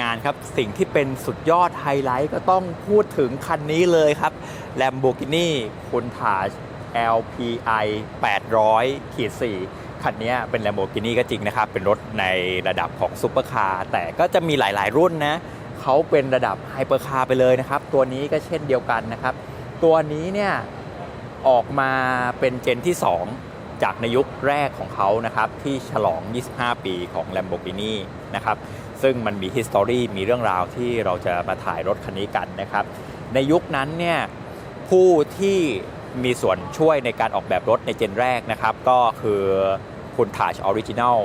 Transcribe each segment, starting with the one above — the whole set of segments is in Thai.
งานครับ สิ่งที่เป็นสุดยอดไฮไลท์ก็ต้องพูดถึงคันนี้เลยครับ Lamborghini Countach LPI 800ขีด4คันนี้เป็น Lamborghini ก็จริงนะครับ เป็นรถในระดับของซุปเปอร์คาร์แต่ก็จะมีหลาย ๆ รุ่นนะเขาเป็นระดับไฮเปอร์คาร์ไปเลยนะครับ ตัวนี้ก็เช่นเดียวกันนะครับ ตัวนี้เนี่ยออกมาเป็นเจนที่ 2 จากในยุคแรกของเขานะครับ ที่ฉลอง 25 ปีของ Lamborghini นะครับ ซึ่งมันมี history มีเรื่องราวที่เราจะมาถ่ายรถคันนี้กันนะครับ ในยุคนั้นเนี่ยผู้ที่มีส่วนช่วยในการออกแบบรถในเจนแรกนะครับ ก็คือคุณทาชออริจินัล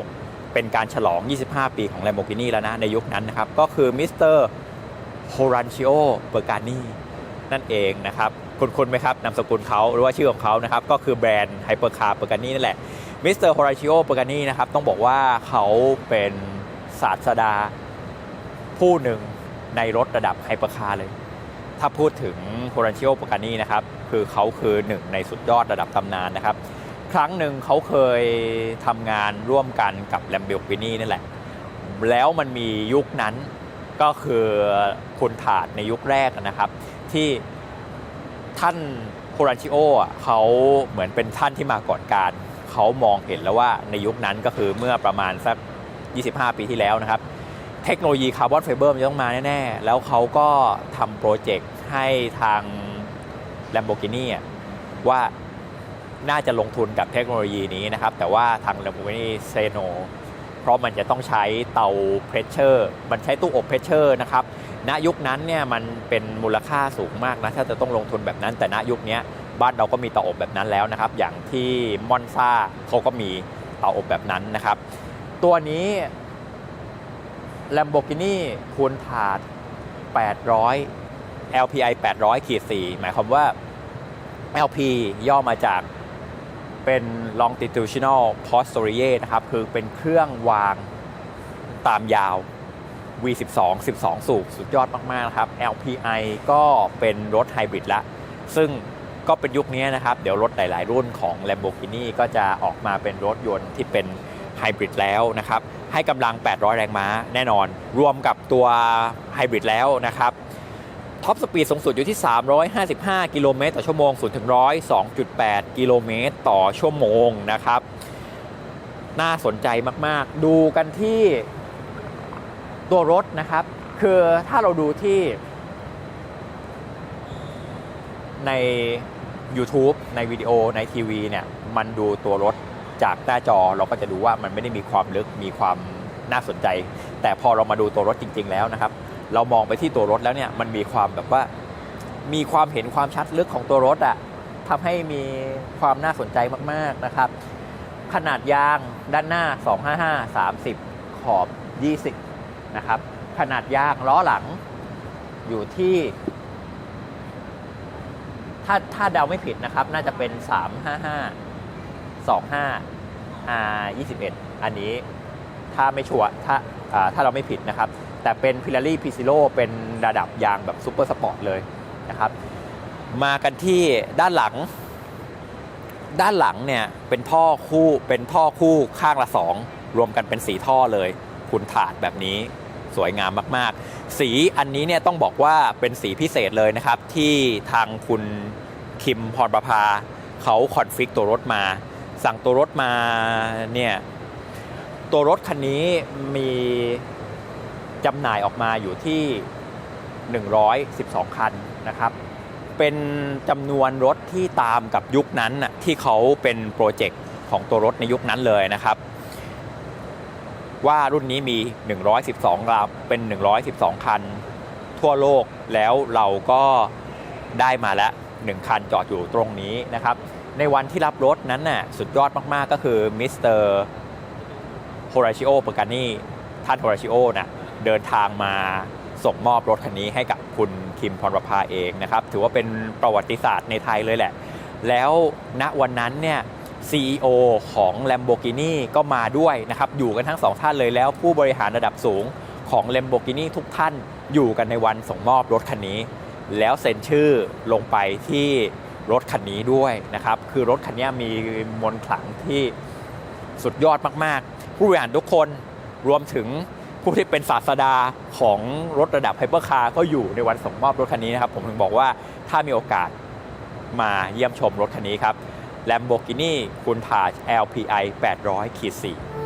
เป็นการฉลอง 25 ปีของ Lamborghini แล้วนะในยุคนั้นนะครับ ก็คือมิสเตอร์โฮรันชิโอเบอร์กานีนั่นเองนะครับ คุณคุณไหมครับนามสกุลเขาหรือว่าชื่อของเขานะครับ ก็คือแบรนด์ไฮเปอร์คาร์เปอร์กานีนั่นแหละมิสเตอร์โฮราชิโอเปอร์กานีนะครับ ต้องบอกว่าเขาเป็น ศาสดา ผู้หนึ่งในรถระดับไฮเปอร์คาร์เลย ถ้าพูดถึงโฮราชิโอปกานีนะครับ คือเขาคือหนึ่งในสุดยอดระดับตำนานนะครับ ครั้งหนึ่งเขาเคยทำงานร่วมกันกับแลมเบ r กินี่นั่นแหละ แล้วมันมียุคนั้นก็คือคุณถาดในยุคแรกนะครับ ที่ท่านโครันชิโอเขาเหมือนเป็นท่านที่มาก่อนการ เขามองเห็นแล้วว่าในยุคนั้นก็คือเมื่อประมาณสัก 25 ปีที่แล้วนะครับ เทคโนโลยีคาร์บอนไฟเบอร์มันจะต้องมาแน่ ๆ แล้วเขาก็ทำโปรเจกต์ให้ทาง Lamborghini ว่าน่าจะลงทุนกับเทคโนโลยีนี้นะครับ แต่ว่าทาง Lamborghini เซโนเพราะมันจะต้องใช้เตาเพรสเชอร์มันใช้ตู้อบเพรสเชอร์นะครับณยุคนั้นเนี่ยมันเป็นมูลค่าสูงมากนะถ้าจะต้องลงทุนแบบนั้นแต่ณยุคนี้บ้านเราก็มีเตาอบแบบนั้นแล้วนะครับ อย่างที่มอนซาเขาก็มีเตาอบแบบนั้นนะครับ ตัวนี้ Lamborghini คูณถาด 800 LPI 800ขีด4หมายความว่า LP ย่อมาจากเป็น longitudinal posterior นะครับ คือเป็นเครื่องวางตามยาว V12 12 สูบสุดยอดมาก ๆ นะครับ LPI ก็เป็นรถไฮบริดละ ซึ่งก็เป็นยุคนี้นะครับ เดี๋ยวรถหลาย ๆ รุ่นของ Lamborghini ก็จะออกมาเป็นรถยนต์ที่เป็น ไฮบริดแล้วนะครับให้กำลัง 800 แรงม้าแน่นอน รวมกับตัวไฮบริดแล้วนะครับท็อปสปีดสูงสุดอยู่ที่ 355 กิโลเมตรต่อชั่วโมง0ถึง100 2.8 กิโลเมตรต่อชั่วโมงนะครับ น่าสนใจมาก ๆ ดูกันที่ตัวรถนะครับ คือถ้าเราดูที่ใน YouTube ในวิดีโอในทีวีเนี่ย มันดูตัวรถ จากหน้าจอเราก็จะดูว่ามันไม่ได้มีความลึกมีความน่าสนใจ แต่พอเรามาดูตัวรถจริง ๆ แล้วนะครับ เรามองไปที่ตัวรถแล้วเนี่ยมันมีความแบบว่า มีความเห็นความชัดลึกของตัวรถอะทำให้มีความน่าสนใจมากๆนะครับ ขนาดยางด้านหน้า 255 30 ขอบ 20 นะครับ ขนาดยางล้อหลังอยู่ที่ ถ้าถ้าเดาไม่ผิดนะครับ น่าจะเป็น 355 25 R 21อันนี้ถ้าไม่ชัวร์ถ้าถ้าเราไม่ผิดนะครับ แต่เป็นพิลารี่พิซิโลเป็นระดับยางแบบซูเปอร์สปอร์ตเลยนะครับ มากันที่ด้านหลัง ด้านหลังเนี่ยเป็นท่อคู่เป็นท่อคู่ข้างละสองรวมกันเป็นสีท่อเลยคุณถาดแบบนี้สวยงามมาก ๆ สีอันนี้เนี่ยต้องบอกว่าเป็นสีพิเศษเลยนะครับ ที่ทางคุณคิมพรประภาเขาคอนฟิกตัวรถมา สั่งตัวรถมาเนี่ยตัวรถคันนี้มีจำหน่ายออกมาอยู่ที่ 112 คันนะครับ เป็นจำนวนรถที่ตามกับยุคนั้นน่ะที่เขาเป็นโปรเจกต์ของตัวรถในยุคนั้นเลยนะครับ ว่ารุ่นนี้มี 112ลำเป็น 112 คัน ทั่วโลกแล้วเราก็ได้มาแล้ว 1 คันจอดอยู่ตรงนี้นะครับ ในวันที่รับรถนั้นน่ะสุดยอดมากๆก็คือมิสเตอร์โฮราชิโอเปอร์กานีท่านโฮราชิโอน่ะเดินทางมาส่งมอบรถคันนี้ให้กับคุณคิมพรประภาเองนะครับ ถือว่าเป็นประวัติศาสตร์ในไทยเลยแหละ แล้วณวันนั้นเนี่ย CEO ของ Lamborghini ก็มาด้วยนะครับ อยู่กันทั้งสองท่านเลยแล้วผู้บริหารระดับสูงของ Lamborghini ทุกท่านอยู่กันในวันส่งมอบรถคันนี้ แล้วเซ็นชื่อลงไปที่ รถคันนี้ด้วยนะครับ คือรถคันนี้มีมนต์ขลังที่สุดยอดมากๆ ผู้บริหารทุกคนรวมถึงผู้ที่เป็นศาสดาของรถระดับไฮเปอร์คาร์ก็อยู่ในวันส่งมอบรถคันนี้นะครับ ผมถึงบอกว่าถ้ามีโอกาสมาเยี่ยมชมรถคันนี้ครับ Lamborghini Countach LPI 800-4